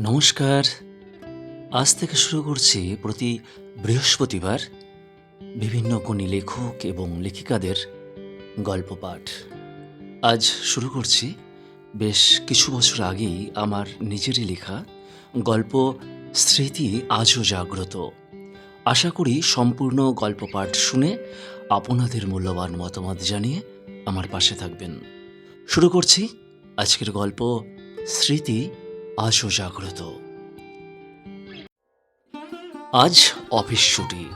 নমস্কার। আজ থেকে শুরু করছি প্রতি বৃহস্পতিবার বিভিন্ন গুণী লেখক এবং লেখিকাদের গল্প পাঠ। আজ শুরু করছি, বেশ কিছু বছর আগেই আমার নিজেরই লেখা গল্প স্মৃতি আজও জাগ্রত। আশা করি সম্পূর্ণ গল্প পাঠ শুনে আপনাদের মূল্যবান মতামত জানিয়ে আমার পাশে থাকবেন। শুরু করছি আজকের গল্প স্মৃতি আজও জাগ্রত। আজ অফিস ছুটি।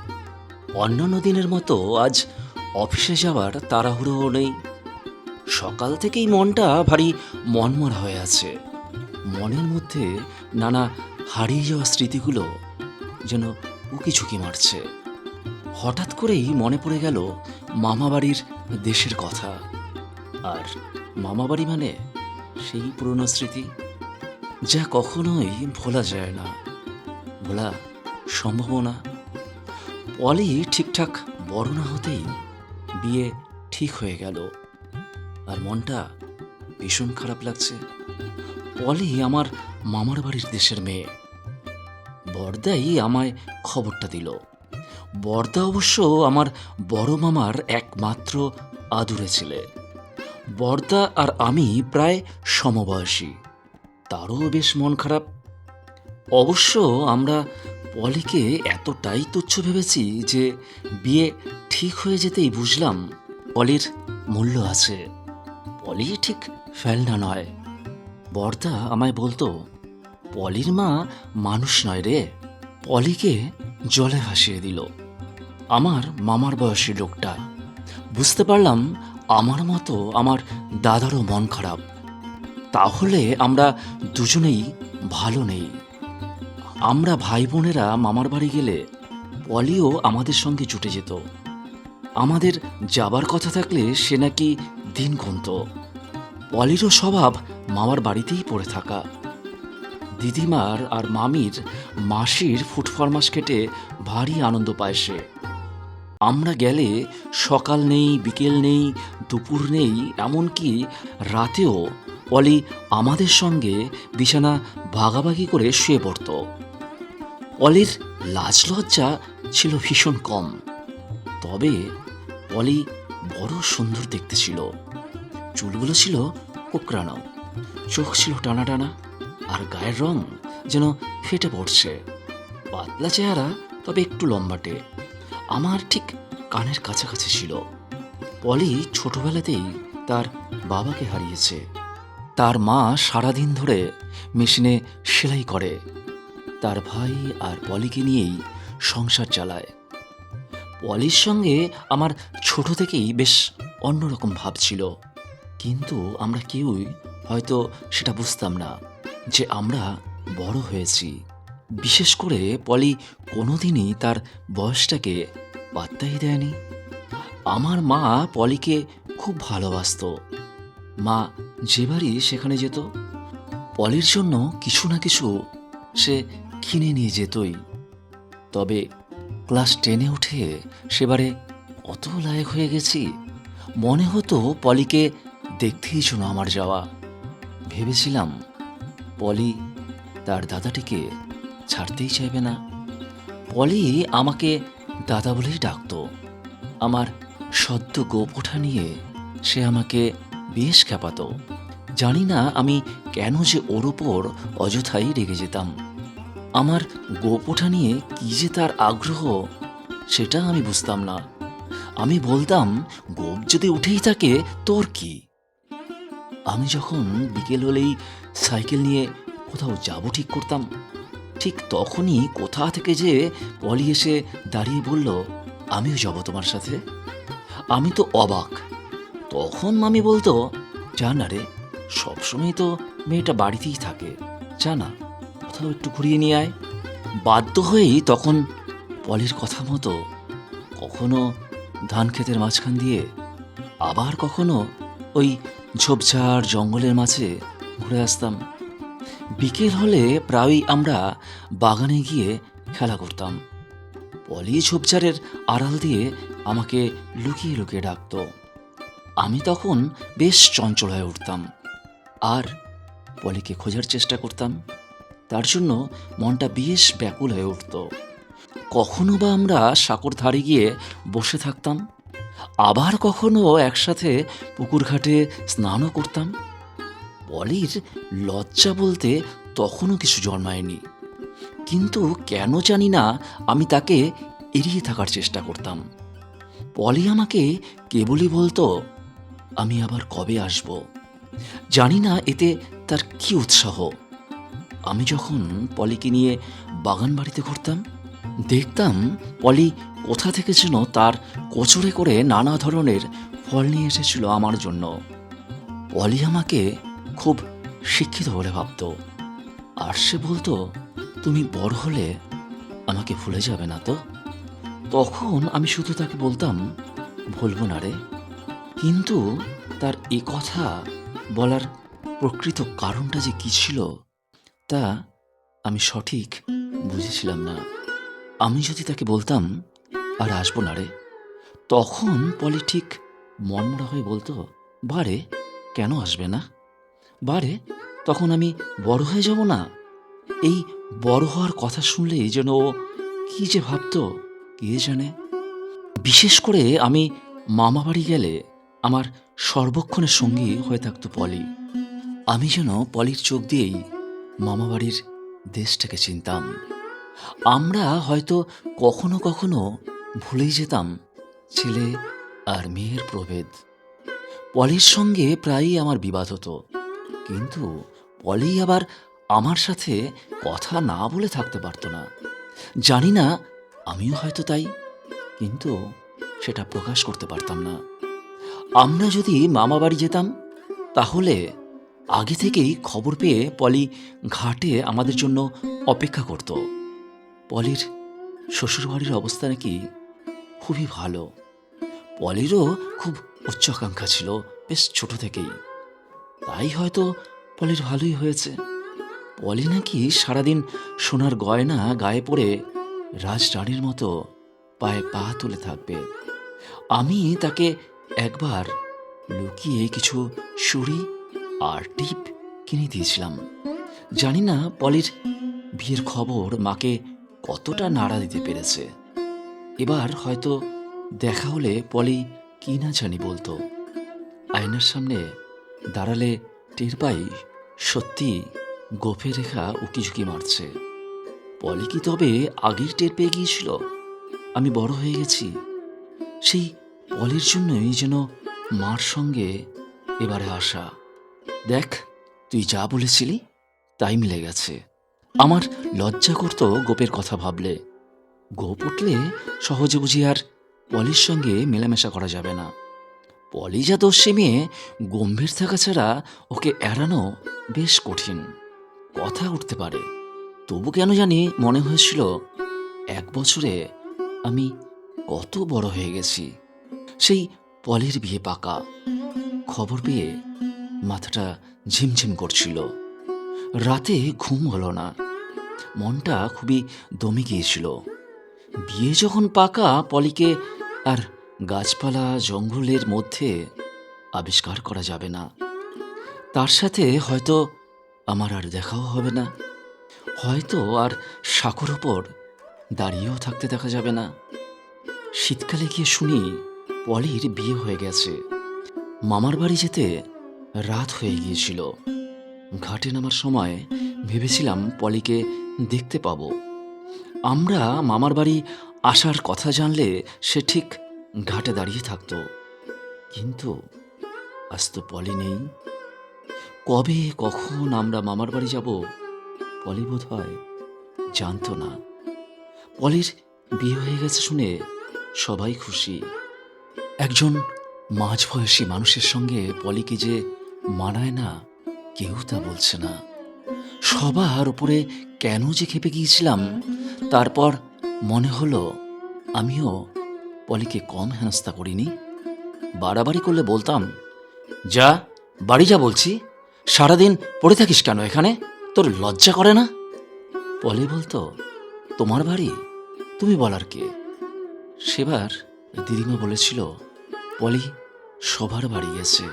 অন্যান্য দিনের মতো আজ অফিসে যাওয়ার তাড়াহুড়ো নেই। সকাল থেকেই মনটা ভারী মনমরা হয়ে আছে। মনের মধ্যে নানা হারিয়ে যাওয়া স্মৃতিগুলো যেন উকি ঝুঁকি মারছে। হঠাৎ করেই মনে পড়ে গেল মামাবাড়ির দেশের কথা। আর মামাবাড়ি মানে সেই পুরনো স্মৃতি। যা কখনোই ভোলা যায় না। ভোলা সম্ভব না। পলি ঠিকঠাক বড় না হতেই বিয়ে ঠিক হয়ে গেল। আর মনটা ভীষণ খারাপ লাগছে। পলি আমার মামার বাড়ির দেশের মেয়ে। বর্দাই আমায় খবরটা দিল। বর্দা অবশ্য আমার বড় মামার একমাত্র আদুরে ছেলে। বর্দা আর আমি প্রায় সমবয়সী। তারও বেশ মন খারাপ। অবশ্য আমরা পলিকে এতটাই তুচ্ছ ভেবেছি যে বিয়ে ঠিক হয়ে যেতেই বুঝলাম পলির মূল্য আছে। পলি ঠিক ফেলনা নয়। বর্দা আমায় বলতো, পলির মা মানুষ নয় রে। পলিকে জলে ভাসিয়ে দিল। আমার মামার বয়সী লোকটা। বুঝতে পারলাম আমার মতো আমার দাদারও মন খারাপ। তাহলে আমরা দুজনেই ভালো নেই। আমরা ভাই বোনেরা মামার বাড়ি গেলে পলিও আমাদের সঙ্গে জুটে যেত। আমাদের যাবার কথা থাকলে সে নাকি দিন গুনত। পলিরও স্বভাব মামার বাড়িতেই পড়ে থাকা। দিদিমার আর মামির মাসির ফুটফরমাস কেটে ভারী আনন্দ পায় সে। আমরা গেলে সকাল নেই, বিকেল নেই, দুপুর নেই, এমনকি রাতেও পলি আমাদের সঙ্গে বিছানা ভাগাভাগি করে শুয়ে পড়ত। পলির লাজ লজ্জা ছিল ভীষণ কম। তবে পলি বড় সুন্দর দেখতে ছিল। চুলগুলো ছিল কোকড়ানো। চোখ ছিল টানা টানা, আর গায়ের রং যেন ফেটে পড়ছে। পাতলা চেহারা, তবে একটু লম্বাটে। আমার ঠিক কানের কাছাকাছি ছিল। পলি ছোটবেলাতেই তার বাবাকে হারিয়েছে। তার মা সারাদিন ধরে মেশিনে সেলাই করে। তার ভাই আর পলিকে নিয়েই সংসার চালায়। পলির সঙ্গে আমার ছোট থেকেই বেশ অন্যরকম ভাব ছিল। কিন্তু আমরা কেউই হয়তো সেটা বুঝতাম না যে আমরা বড় হয়েছি। বিশেষ করে পলি কোনোদিনই তার বয়সটাকে পাত্তাই দেয়নি। আমার মা পলিকে খুব ভালোবাসতো। মা যে বাড়ি সেখানে যেত, পলির জন্য কিছু না কিছু সে কিনে নিয়ে যেতই। তবে ক্লাস টেনে উঠে সেবারে অত লায়ক হয়ে গেছি, মনে হতো পলিকে দেখতেই ছিল আমার যাওয়া। ভেবেছিলাম পলি তার দাদাটিকে ছাড়তেই চাইবে না। পলি আমাকে দাদা বলেই ডাকতো। আমার সদ্য গোপোঠা নিয়ে সে আমাকে বেশ খেপাতো জানি না আমি কেন যে ওর ওপর অযথাই রেগে যেতাম। আমার গোপোঠা নিয়ে কি যে তার আগ্রহ, সেটা আমি বুঝতাম না। আমি বলতাম, গোপ যদি উঠেই থাকে, তোর কি? আমি যখন বিকেল হলেই সাইকেল নিয়ে কোথাও যাব ঠিক করতাম, ঠিক তখনই কোথা থেকে যে পলি এসে দাঁড়িয়ে বলল, আমিও যাব তোমার সাথে? আমি তো অবাক। তখন মামি বলতো, জানা রে সবসময় তো মেয়েটা বাড়িতেই থাকে। জানা কোথাও একটু ঘুরিয়ে নিয়ে আয়। বাধ্য হয়েই তখন পলির কথা মতো কখনো ধান ক্ষেতের মাঝখান দিয়ে আবার কখনো ওই ঝোপঝাড় জঙ্গলের মাঝে ঘুরে আসতাম। বিকেল হলে প্রায়ই আমরা বাগানে গিয়ে খেলা করতাম। পলি ঝোপঝাড়ের আড়াল দিয়ে আমাকে লুকিয়ে লুকিয়ে ডাকতো। আমি তখন বেশ চঞ্চল হয়ে উঠতাম। আর পলিকে খোঁজার চেষ্টা করতাম। তার জন্য মনটা বেশ ব্যাকুল হয়ে উঠত। কখনো বা আমরা সাঁকর ধারে গিয়ে বসে থাকতাম, আবার কখনো একসাথে পুকুর ঘাটে স্নানও করতাম। পলির লজ্জা বলতে তখনও কিছু জন্মায়নি। কিন্তু কেন জানি না আমি তাকে এড়িয়ে থাকার চেষ্টা করতাম। পলি আমাকে কেবলই বলতো, আমি আবার কবে আসব? জানি না এতে তার কি উৎসাহ। আমি যখন পলিকে নিয়ে বাগান বাড়িতে ঘুরতাম, দেখতাম পলি কোথা থেকে যেন তার কোচরে করে নানা ধরনের ফল নিয়ে এসেছিল আমার জন্য। পলি আমাকে খুব শিক্ষিত বলে ভাবতো। আর সে বলতো, তুমি বড় হলে আমাকে ভুলে যাবে না তো? তখন আমি শুধু তাকে বলতাম, ভুলবো না রে। কিন্তু তার এ কথা বলার প্রকৃত কারণটা যে কি ছিল, তা আমি সঠিক বুঝেছিলাম না। আমি যদি তাকে বলতাম, আর আসব না রে। তখন পলি ঠিক মনমরা হয়ে বলতো বারে কেন আসবে না? বারে তখন আমি বড় হয়ে যাব না? এই বড় হওয়ার কথা শুনলেই যেন ও কি যে ভাবতো, কে জানে? বিশেষ করে আমি মামা বাড়ি গেলে আমার সর্বক্ষণের সঙ্গী হয়ে থাকতো পলি। আমি যেন পলির চোখ দিয়েই মামাবাড়ির দেশটাকে চিনতাম। আমরা হয়তো কখনো কখনো ভুলেই যেতাম ছেলে আর মেয়ের প্রভেদ। পলির সঙ্গে প্রায়ই আমার বিবাদ হতো। কিন্তু পলি আবার আমার সাথে কথা না বলে থাকতে পারতো না। জানি না, আমিও হয়তো তাই, কিন্তু সেটা প্রকাশ করতে পারতাম না। আমরা যদি মামা বাড়ি যেতাম, তাহলে আগে থেকেই খবর পেয়ে পলি ঘাটে আমাদের জন্য অপেক্ষা করত। পলির শ্বশুরবাড়ির অবস্থা নাকি খুবই ভালো। পলিরও খুব উচ্চাকাঙ্ক্ষা ছিল, বেশ ছোট থেকেই। তাই হয়তো পলির ভালোই হয়েছে। পলি নাকি সারাদিন সোনার গয়না গায়ে পরে রাজরানীর মতো পায়ে পা তুলে থাকবে। আমি তাকে একবার লুকিয়ে কিছু সুরি আর টিপ কিনে দিয়েছিলাম। জানি না পলির বিয়ের খবর মাকে কতটা নাড়া দিতে পেরেছে। এবার হয়তো দেখা হলে পলি কি না জানি বলতো। আয়নার সামনে দাঁড়ালে টের পাই সত্যি গোফে রেখা উকিঝুঁকি মারছে। পলি কি তবে আগেই টের পেয়ে গিয়েছিল? আমি বড় হয়ে গেছি। সেই পলির জন্যই যেন মার সঙ্গে এবারে আসা। দেখ, তুই যা বলেছিলি, তাই মিলে গেছে। আমার লজ্জা করতো গোপের কথা ভাবলে। গোপ উঠলে সহজে বুঝি আর পলির সঙ্গে মেলামেশা করা যাবে না। পলি যা দোষী মেয়ে গম্ভীর থাকা ছাড়া ওকে এড়ানো বেশ কঠিন। কথা উঠতে পারে। তবু কেন জানি মনে হয়েছিল, এক বছরে আমি কত বড় হয়ে গেছি। সেই পলির বিয়ে পাকা। খবর পেয়ে মাথাটা ঝিমঝিম করছিল। রাতে ঘুম হলো না। মনটা খুবই দমে গিয়েছিল। বিয়ে যখন পাকা, পলিকে আর গাছপালা জঙ্গলের মধ্যে আবিষ্কার করা যাবে না। তার সাথে হয়তো আমার আর দেখাও হবে না। হয়তো আর সাঁকোর ওপর দাঁড়িয়েও থাকতে দেখা যাবে না। শীতকালে গিয়ে শুনি পলির বিয়ে হয়ে গেছে। মামার বাড়ি যেতে রাত হয়ে গিয়েছিল। ঘাটে নামার সময় ভেবেছিলাম পলিকে দেখতে পাবো। আমরা মামার বাড়ি আসার কথা জানলে সে ঠিক ঘাটে দাঁড়িয়ে থাকতো। কিন্তু আজ তো পলি নেই। কবে, কখন আমরা মামার বাড়ি যাব পলি বোধ হয় জানতো না। পলির বিয়ে হয়ে গেছে শুনে সবাই খুশি। একজন মাঝবয়সী মানুষের সঙ্গে পলিকে যে মানায় না, কেউ তা বলছে না। সবার উপরে কেন যে খেপে গিয়েছিলাম, তারপর মনে হলো আমিও পলিকে কম হেনস্থা করিনি। বাড়াবাড়ি করলে বলতাম, যা, বাড়ি যা বলছি, সারাদিন পড়ে থাকিস কেন এখানে? তোর লজ্জা করে না? পলি বলতো, তোমার বাড়ি? তুমি বলার কে? সেবার দিদিমা বলেছিল পলি সবার বাড়ি গেছে।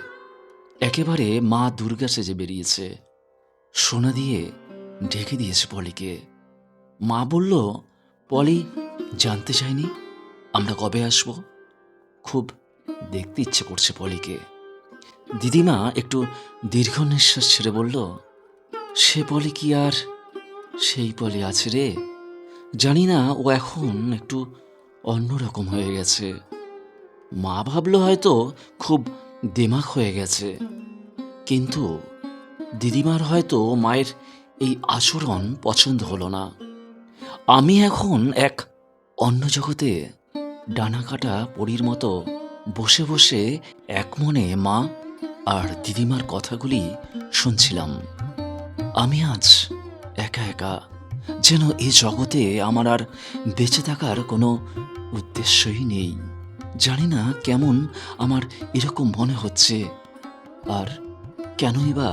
একেবারে মা দুর্গা সেজে বেরিয়েছে। সোনা দিয়ে ঢেকে দিয়েছে পলিকে। মা বলল, পলি, জানতে চাইনি? আমরা কবে আসব? খুব দেখতে ইচ্ছে করছে পলিকে। দিদিমা একটু দীর্ঘ নিঃশ্বাস ছেড়ে বলল, সে পলি কি আর? সেই পলি আছে রে। জানি না, ও এখন একটু অন্যরকম হয়ে গেছে। মা ভাবলো হয়তো খুব দেমাক হয়ে গেছে। কিন্তু দিদিমার হয়তো মায়ের এই আচরণ পছন্দ হলো না। আমি এখন এক অন্য জগতে ডানা কাটা পরীর মতো বসে বসে এক মনে মা আর দিদিমার কথাগুলি শুনছিলাম। আমি আজ একা একা যেন এই জগতে আমার আর বেঁচে থাকার কোনো উদ্দেশ্যই নেই। জানি না কেমন আমার এরকম মনে হচ্ছে। আর কেনই বা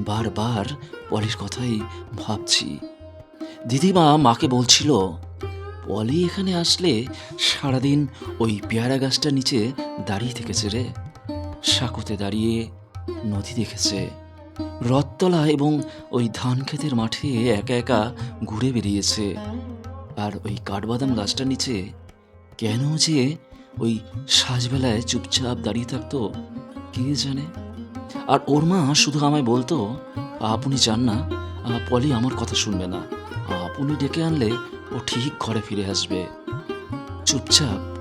বারবার পলির কথাই ভাবছি। দিদিমা মাকে বলছিল, পলি এখানে আসলে সারাদিন ওই পেয়ারা গাছটার নিচে দাঁড়িয়ে থেকেছে রে। সাঁকোতে দাঁড়িয়ে নদী দেখেছে। রথতলা এবং ওই ধান ক্ষেতের মাঠে একা একা ঘুরে বেরিয়েছে আর ওই কাঠবাদাম গাছটার নিচে কেন যে ওই সাজবেলায় চুপচাপ দাঁড়িয়ে থাকতো, কে জানে? আর ওর মা শুধু আমায় বলতো, আপনি যান না, পলি আমার কথা শুনবে না। আপনি ডেকে আনলে ও ঠিক ঘরে ফিরে আসবে। চুপচাপ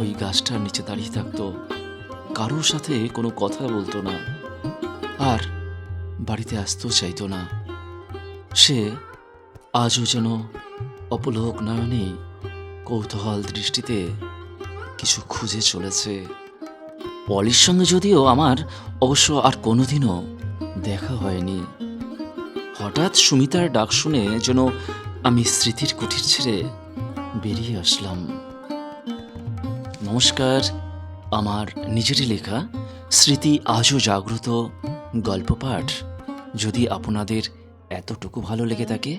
ওই গাছটার নিচে দাঁড়িয়ে থাকতো। কারোর সাথে কোনো কথা বলতো না। আর বাড়িতে আসতেও চাইতো না। সে আজও যেন অপলোক নয়নেই কৌতূহল দৃষ্টিতে কিছু খুঁজে চলেছে। পলির সঙ্গে যদিও আমার অবশ্য আর কোনোদিনও দেখা হয়নি। হঠাৎ সুমিতার ডাক শুনে যেন আমি স্মৃতির কুঠির ছেড়ে বেরিয়ে আসলাম। নমস্কার, আমার নিজেরই লেখা স্মৃতি আজও জাগ্রত গল্প পাঠ। যদি আপনাদের এতটুকু ভালো লেগে থাকে,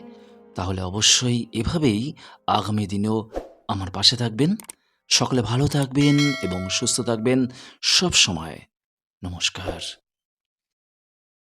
তাহলে অবশ্যই এভাবেই আগামী দিনেও আমার পাশে থাকবেন। সকলে ভালো থাকবেন এবং সুস্থ থাকবেন সব সময়। নমস্কার।